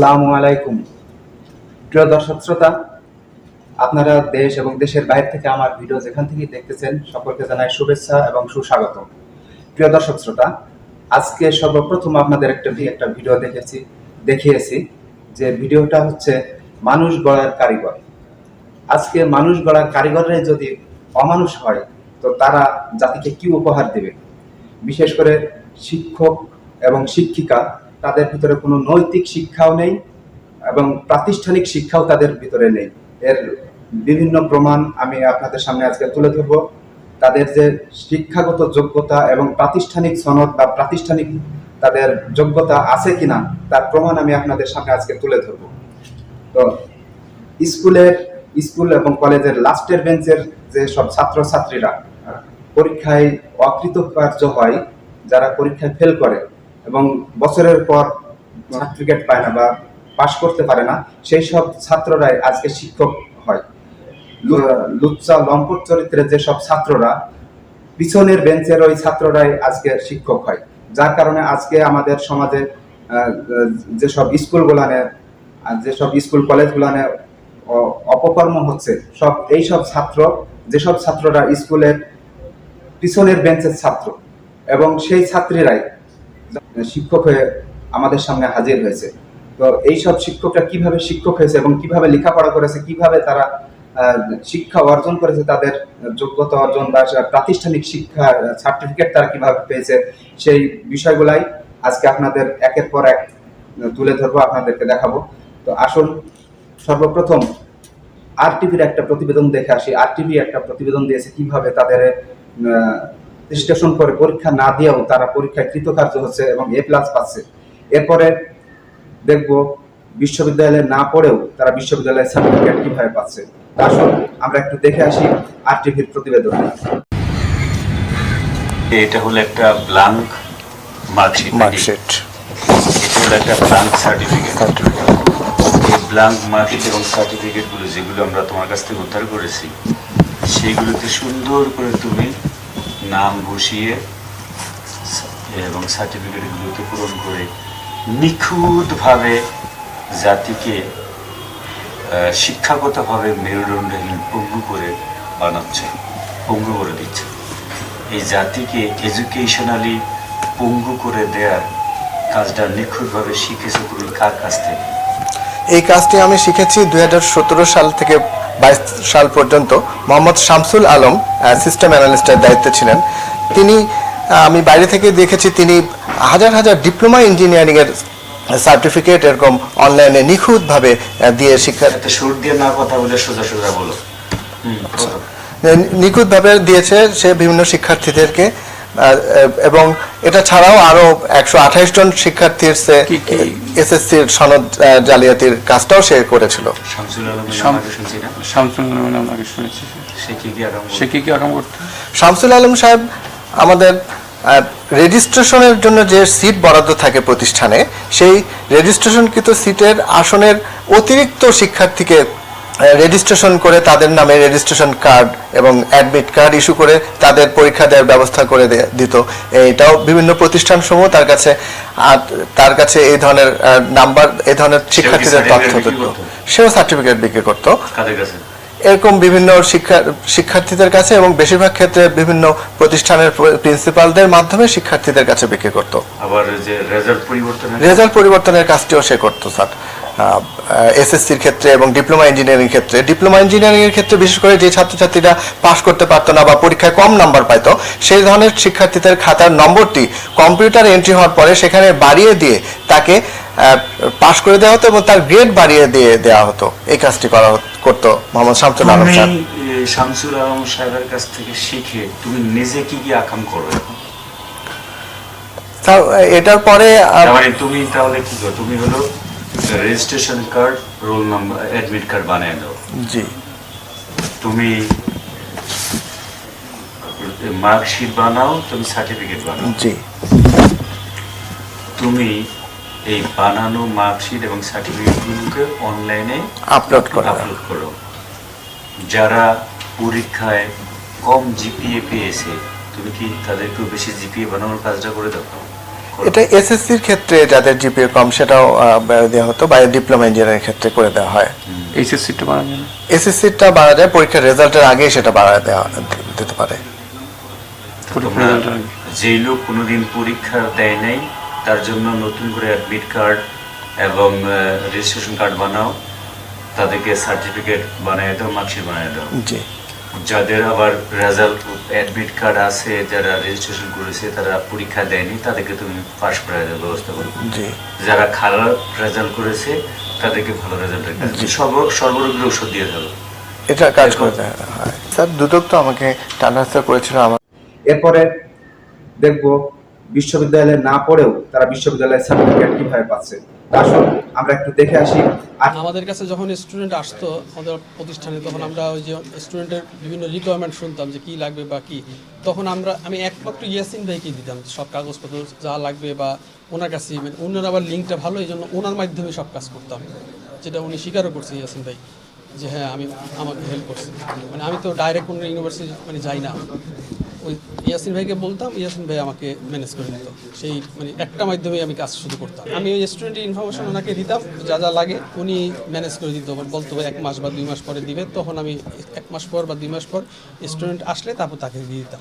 আসসালামু আলাইকুম। প্রিয় দর্শক শ্রোতা, আপনারা দেশ এবং দেশের বাইরে থেকে আমার ভিডিও যেখান থেকেই দেখতেছেন, সকলকে জানাই শুভেচ্ছা এবং সুস্বাগত। প্রিয় দর্শক শ্রোতা, আজকে সর্বপ্রথম আপনাদের একটা একটা ভিডিও দেখেছি, দেখিয়েছি, যে ভিডিওটা হচ্ছে মানুষ গড়ার কারিগর। আজকে মানুষ গড়ার কারিগররাই যদি অমানুষ হয়, তো তারা জাতিকে কি উপহার দেবে? বিশেষ করে শিক্ষক এবং শিক্ষিকা তাদের ভিতরে কোনো নৈতিক শিক্ষাও নেই এবং প্রাতিষ্ঠানিক শিক্ষাও তাদের ভিতরে নেই। এর বিভিন্ন প্রমাণ আমি আপনাদের সামনে আজকে তুলে ধরব। তাদের যে শিক্ষাগত যোগ্যতা এবং প্রাতিষ্ঠানিক সনদ বা প্রাতিষ্ঠানিক তাদের যোগ্যতা আছে কিনা, তার প্রমাণ আমি আপনাদের সামনে আজকে তুলে ধরব। তো স্কুলের, স্কুল এবং কলেজের লাস্টের বেঞ্চের যে সব ছাত্রছাত্রীরা, পরীক্ষায় অকৃতকার্য হয়, যারা পরীক্ষায় ফেল করে এবং বছরের পর সার্টিফিকেট পায় না বা পাশ করতে পারে না, সেই সব ছাত্ররাই আজকে শিক্ষক হয়। লুচ্চা লম্পট চরিত্রের যেসব ছাত্ররা, পিছনের বেঞ্চের ওই ছাত্ররাই আজকে শিক্ষক হয়। যার কারণে আজকে আমাদের সমাজে যেসব স্কুলগুলানে যেসব স্কুল কলেজগুলানে অপকর্ম হচ্ছে, সব এই সব ছাত্র যেসব ছাত্ররা স্কুলের পিছনের বেঞ্চের ছাত্র এবং সেই ছাত্রীরাই শিক্ষক হয়ে আমাদের সামনে হাজির হয়েছে। তো এই সব শিক্ষকরা কীভাবে শিক্ষক হয়েছে এবং কীভাবে লেখাপড়া করেছে, কীভাবে তারা শিক্ষা অর্জন করেছে তাদের যোগ্যতা অর্জন বা প্রাতিষ্ঠানিক শিক্ষা সার্টিফিকেট তারা কীভাবে পেয়েছে, সেই বিষয়গুলাই আজকে আপনাদের একের পর এক তুলে ধরবো, আপনাদেরকে দেখাবো। তো আসুন, সর্বপ্রথম আর একটা প্রতিবেদন দেখে আসি। আর একটা প্রতিবেদন দিয়েছে কীভাবে তাদের স্টেশন করে পরীক্ষা না দিয়েও তারা পরীক্ষায় কৃতকার্য হচ্ছে এবং এ প্লাস পাচ্ছে। এরপরে দেখব বিশ্ববিদ্যালয়ে না পড়েও তারা বিশ্ববিদ্যালয়ের সার্টিফিকেট কীভাবে পাচ্ছে। আসুন আমরা একটু দেখে আসি আর টিভির প্রতিবেদন। এটা হলো একটা ব্লাঙ্ক মার্কশিট মার্কশিট এটা হলো একটা ব্লাঙ্ক সার্টিফিকেট এই ব্লাঙ্ক মার্কশিট এবং সার্টিফিকেটগুলো যেগুলো আমরা তোমার কাছ থেকে উদ্ধার করেছি সেগুলোতে সুন্দর করে তুমি নাম বসিয়ে এবং সার্টিফিকেটগুলোকে পূরণ করে নিখুঁতভাবে জাতিকে শিক্ষাগতভাবে মেরুদণ্ডহীন পঙ্গু করে বানাচ্ছে, পঙ্গু করে দিচ্ছে। এই জাতিকে এডুকেশনালি পঙ্গু করে দেওয়ার কাজটা নিখুঁতভাবে শিখেছে তুমি কার কাছ থেকে? এই কাজটি আমি শিখেছি দুই হাজার সতেরো সাল থেকে সাল পর্যন্ত মোহাম্মদ শামসুল আলম সিস্টেম অ্যানালিস্টের দায়িত্বে ছিলেন। তিনি আমি বাইরে থেকে দেখেছি তিনি হাজার হাজার ডিপ্লোমা ইঞ্জিনিয়ারিং এর সার্টিফিকেট এরকম অনলাইনে নিখুঁতভাবে দিয়ে শিক্ষা সুর দিয়ে না কথা বলে সোজা সোজা বলো। বলো। নিখুঁতভাবে দিয়েছে সে বিভিন্ন শিক্ষার্থীদেরকে। এবং এটা ছাড়াও আরও একশো আঠাইশ জন শিক্ষার্থীর এসএসসির সনদ জালিয়াতির কাজটাও সে করেছিল। শামসুল আলম সাহেব আমাদের রেজিস্ট্রেশনের জন্য যে সিট বরাদ্দ থাকে প্রতিষ্ঠানে সেই রেজিস্ট্রেশনকৃত সিটের আসনের অতিরিক্ত শিক্ষার্থীকে রেজিস্ট্রেশন করে তাদের নামে রেজিস্ট্রেশন কার্ড এবং অ্যাডমিট কার্ড ইস্যু করে তাদের পরীক্ষা দেওয়ার ব্যবস্থা করে দিত। এটাও বিভিন্ন প্রতিষ্ঠান সমূহ তার কাছে তার কাছে এই ধরনের নাম্বার এই ধরনের শিক্ষার্থীদের তথ্য দিত। সেও সার্টিফিকেট বিক্রি করতো। এরকম বিভিন্ন শিক্ষা শিক্ষার্থীদের কাছে এবং বেশিরভাগ ক্ষেত্রে বিভিন্ন প্রতিষ্ঠানের প্রিন্সিপালদের মাধ্যমে শিক্ষার্থীদের কাছে বিক্রি করত। আবার যে রেজাল্ট পরিবর্তন রেজাল্ট পরিবর্তনের কাজটিও সে করতো স্যার। এসএসসির ক্ষেত্রে এবং ডিপ্লোমা ইঞ্জিনিয়ারিং ক্ষেত্রে। ডিপ্লোমা ইঞ্জিনিয়ারিং এর ক্ষেত্রে বিশেষ করে যে ছাত্রছাত্রীরা পাশ করতে পারতো না বা পরীক্ষায় কম নাম্বার পাইতো সেই ধরনের শিক্ষার্থীদের খাতার নম্বরটি কম্পিউটার এন্ট্রি হওয়ার পরে সেখানে বাড়িয়ে দিয়ে তাকে পাশ করে দেওয়া হতো এবং তার গ্রেড বাড়িয়ে দিয়ে দেওয়া হতো। এই কাজটি করা করতো মোহাম্মদ শামসুল আলম স্যার। শামসুল আলম সাহেবের কাছ থেকে শিখে তুমি নিজে কি কি আকাম করো এটার পরে মানে তুমি তাহলে কি করো? তুমি হলো registration card roll number admit card বানিয়ে দাও। জি। তুমি মার্কশিট বানাও তুমি সার্টিফিকেট বানাও। জি। তুমি এই বানানো মার্কশিট এবং সার্টিফিকেটগুলোকে অনলাইনে আপলোড করে। আপলোড করো। যারা পরীক্ষায় কম জিপিএ পেয়েছে তুমি কি তাদেরকেও বেশি জিপিএ বানানোর কাজটা করে দাও করো। এটা এসএসসির ক্ষেত্রে যাদের জিপিএ কম সেটাও আহ, দেওয়া হতো বা ডিপ্লোমা ইঞ্জিনিয়ারিং ক্ষেত্রে করে দেওয়া হয়। এইচএসসিটা যাবে এসএসসিটা বাড়া যায় পরীক্ষার রেজাল্টের আগে সেটা বাড়া দেওয়া দিতে পারে। যেই লোক কোনোদিন পরীক্ষা দেয় নাই তার জন্য নতুন করে অ্যাডমিট কার্ড এবং রেজিস্ট্রেশন কার্ড বানাও তাদেরকে সার্টিফিকেট বানিয়ে দাও মার্কশিট বানিয়ে দাও। জি। যাদের আবার রেজাল্ট অ্যাডমিট কার্ড আছে যারা রেজিস্ট্রেশন করেছে তারা পরীক্ষা দেয়নি তাদেরকে তুমি পাস করে দেওয়ার ব্যবস্থা করো। যারা খারাপ রেজাল্ট করেছে তাদেরকে ভালো রেজাল্টের কাজ সর্ব সর্বরোগের ওষুধ দিয়ে দেবো এটা কাজ করে দেওয়া হয়। স্যার দুদক তো আমাকে ট্রান্সফার করেছিল আমার। এরপরে দেখব বিশ্ববিদ্যালয়ে না পড়েও তারা বিশ্ববিদ্যালয়ের সার্টিফিকেট কীভাবে পাচ্ছে। আসুন আমরা একটু দেখে আসি। আমাদের কাছে যখন স্টুডেন্ট আসতো আমাদের প্রতিষ্ঠানে, তখন আমরা ওই যে স্টুডেন্টের বিভিন্ন রিকোয়ারমেন্ট শুনতাম যে কি লাগবে বা কি। তখন আমরা, আমি একমাত্র ইয়াসিন ভাইকে দিতাম সব কাগজপত্র যা লাগবে বা ওনার কাছে মানে ওনার আবার লিঙ্কটা ভালো, এই জন্য ওনার মাধ্যমে সব কাজ করতাম। যেটা উনি স্বীকারও করছে ইয়াসিন ভাই, যে হ্যাঁ আমি আমাকে হেল্প করছি। মানে আমি তো ডাইরেক্ট কোনো ইউনিভার্সিটি মানে যাই না। ওই ইয়াসিন ভাইকে বলতাম ইয়াসিন ভাই আমাকে ম্যানেজ করে দিত সেই মানে একটা মাধ্যমে আমি কাজ শুরু করতাম। আমি ওই স্টুডেন্টের ইনফরমেশন ওনাকে দিতাম যা যা লাগে উনি ম্যানেজ করে দিত। বলতো এক মাস বা দুই মাস পরে দিবে। তখন আমি এক মাস পর বা দুই মাস পর স্টুডেন্ট আসলে তারপর তাকে দিয়ে দিতাম।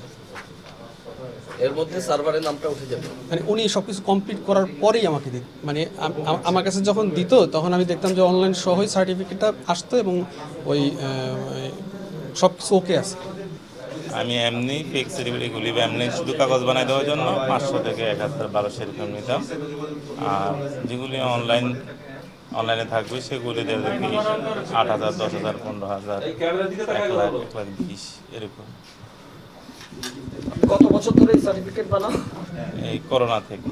এর মধ্যে সার্ভারের নামটা উঠে যাবে। মানে উনি সব কিছু কমপ্লিট করার পরেই আমাকে দিত মানে আম- আম- আমার কাছে যখন দিত তখন আমি দেখতাম যে অনলাইন সহই সার্টিফিকেটটা আসতো এবং ওই সব কিছু ওকে আছে। আমি এমনি ফেক সার্টিফিকেটগুলি বা এমনি শুধু কাগজ বানাই দেওয়ার জন্য পাঁচশো থেকে এক হাজার বারোশো এরকম নিতাম। আর যেগুলি অনলাইন অনলাইনে থাকবে সেগুলি দেখি আট হাজার দশ হাজার পনেরো হাজার এক লাখ এক লাখ বিশ এরকম। কত বছর ধরে এই সার্টিফিকেট বানাও? এই করোনা থেকে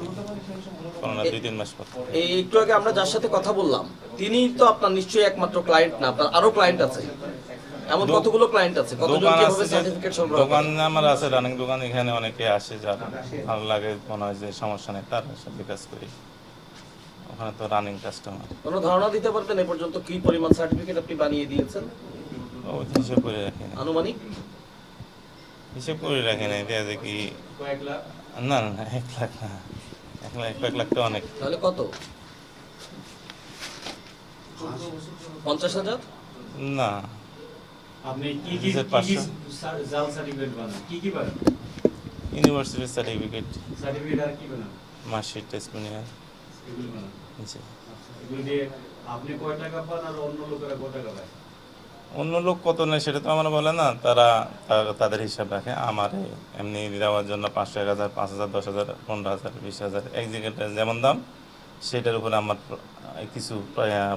করোনা দুই তিন মাস পর এই একটু আগে আমরা যার সাথে কথা বললাম তিনি তো আপনার নিশ্চয়ই একমাত্র ক্লায়েন্ট না আপনার আরও ক্লায়েন্ট আছে। এমন কতগুলো ক্লায়েন্ট আছে? কতজন দোকান কীভাবে সার্টিফিকেট সরবরাহ দোকান আমার আছে রানিং দোকান এখানে অনেকে আসে যার ভালো লাগে মনে হয় যে সমস্যা নেই তার সাথে কাজ করি। ওখানে তো রানিং কাস্টমার কোনো ধারণা দিতে পারতেন এ পর্যন্ত কি পরিমাণ সার্টিফিকেট আপনি বানিয়ে দিয়েছেন? ও হিসেব করে রাখি না। আনুমানিক? হিসেব করে রাখি না দেখা যায় কি না না না, এক লাখ না। এক লাখ এক লাখ তো অনেক। তাহলে কত? পঞ্চাশ হাজার? না। আপনি কি কি হাজার কি কি পাঁচশো। জাল সার্টিফিকেট বানান? কি কি বানান? ইউনিভার্সিটির সার্টিফিকেট সার্টিফিকেট আর কি বানান? মার্কশিট টেস্টমিনিয়ার এগুলো বানান। জি। এগুলো দিয়ে আপনি কয় টাকা পান আর অন্য লোকেরা কয় টাকা পায়? অন্য লোক কত নেয় সেটা তো আমার বলে না তারা তাদের হিসাব রাখে। আমার এমনি দেওয়ার জন্য পাঁচশো এক হাজার পাঁচ হাজার দশ হাজার পনেরো হাজার বিশ হাজার এক জায়গাটা যেমন দাম সেটার উপরে আমার কিছু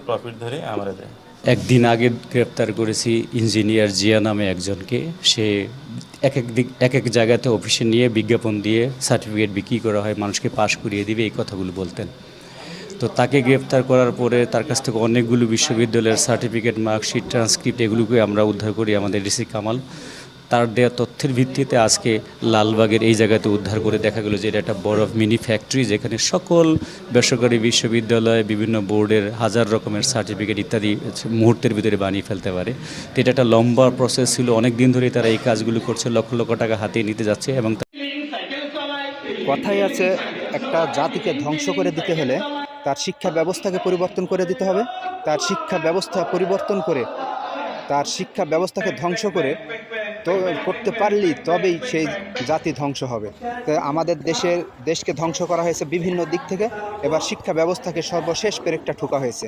প্রফিট ধরে আমার দেয়। একদিন আগে গ্রেপ্তার করেছি ইঞ্জিনিয়ার জিয়া নামে একজনকে। সে এক এক দিক এক এক জায়গাতে অফিসে নিয়ে বিজ্ঞাপন দিয়ে সার্টিফিকেট বিক্রি করা হয়, মানুষকে পাশ করিয়ে দিবে, এই কথাগুলো বলতেন। তো তাকে গ্রেপ্তার করার পরে তার কাছ থেকে অনেকগুলো বিশ্ববিদ্যালয়ের সার্টিফিকেট, মার্কশিট, ট্রান্সক্রিপ্ট এগুলোকে আমরা উদ্ধার করি আমাদের ডিসি কামাল। তার দেওয়া তথ্যের ভিত্তিতে আজকে লালবাগের এই জায়গাতে উদ্ধার করে দেখা গেলো যে এটা একটা বড় মিনি ফ্যাক্টরি যেখানে সকল বেসরকারি বিশ্ববিদ্যালয়, বিভিন্ন বোর্ডের হাজার রকমের সার্টিফিকেট ইত্যাদি মুহূর্তের ভিতরে বানিয়ে ফেলতে পারে। তো এটা একটা লম্বা প্রসেস ছিল অনেক দিন ধরেই তারা এই কাজগুলো করছে, লক্ষ লক্ষ টাকা হাতিয়ে নিতে যাচ্ছে এবং কথাই আছে, একটা জাতিকে ধ্বংস করে দিতে হলে তার শিক্ষা ব্যবস্থাকে পরিবর্তন করে দিতে হবে। তার শিক্ষা ব্যবস্থা পরিবর্তন করে, তার শিক্ষা ব্যবস্থাকে ধ্বংস করে তো করতে পারলি তবেই সেই জাতি ধ্বংস হবে। তো আমাদের দেশের, দেশকে ধ্বংস করা হয়েছে বিভিন্ন দিক থেকে। এবার শিক্ষা ব্যবস্থাকে সর্বশেষ পেরেকটা ঠোকা হয়েছে।